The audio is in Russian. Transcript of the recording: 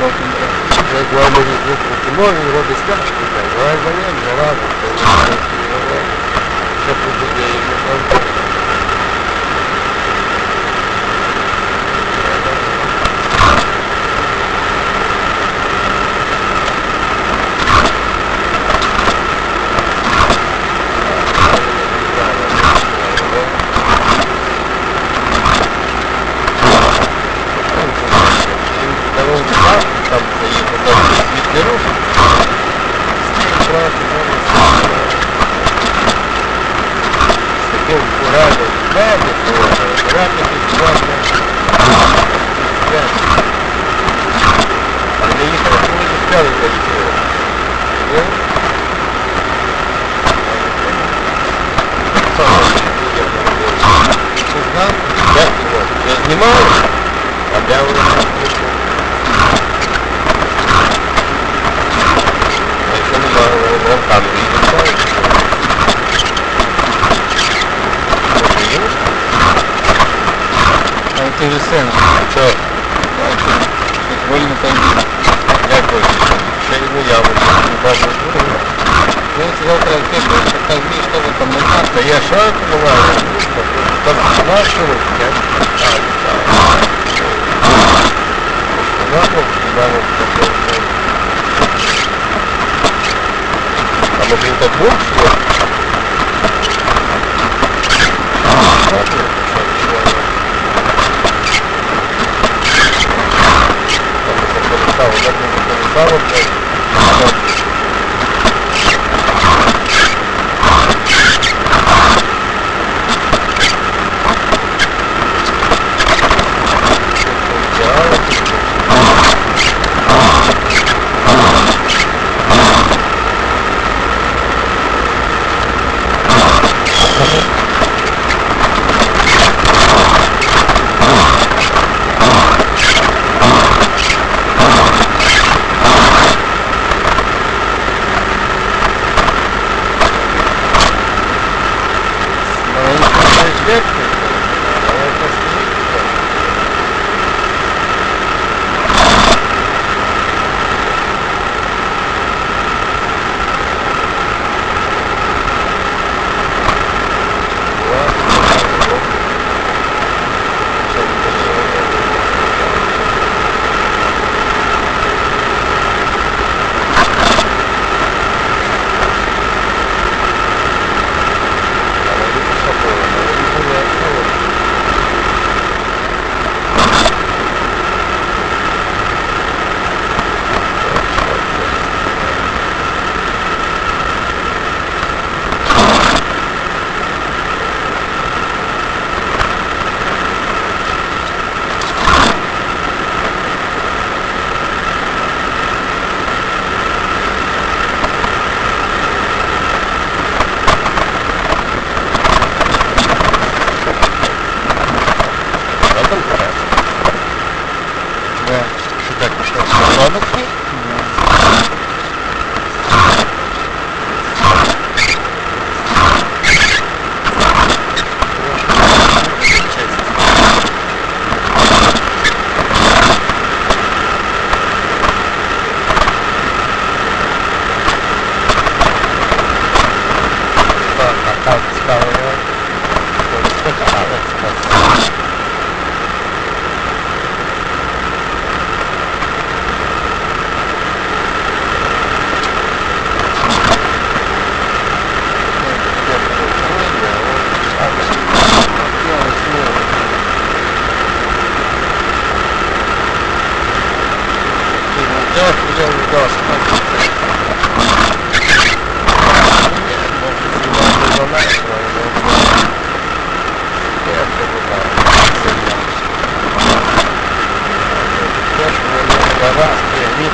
боком брати. Як вам може звук кіно, він робить скачку, давай заємо, заради, що буде їм. Там ураном мене, то радник і власне. Але їхали, коли не спяли заїхали. Ні? Ти знав? Як його? Я знімав, а де воно? ти вже син. Що? Вольно там їде. Як хочеш? Ще йому яму, не бачу. Ну, це завтра ти будеш, так вмієш, що ви там не знаєте. Та я що понимаю? Там наш рух, я? А, так. Ладно, ладно, А може він так був? не Victor. Да. Що так пішло? Ладно, Так, а там цікаво. Спитали, спитали. Раз, две,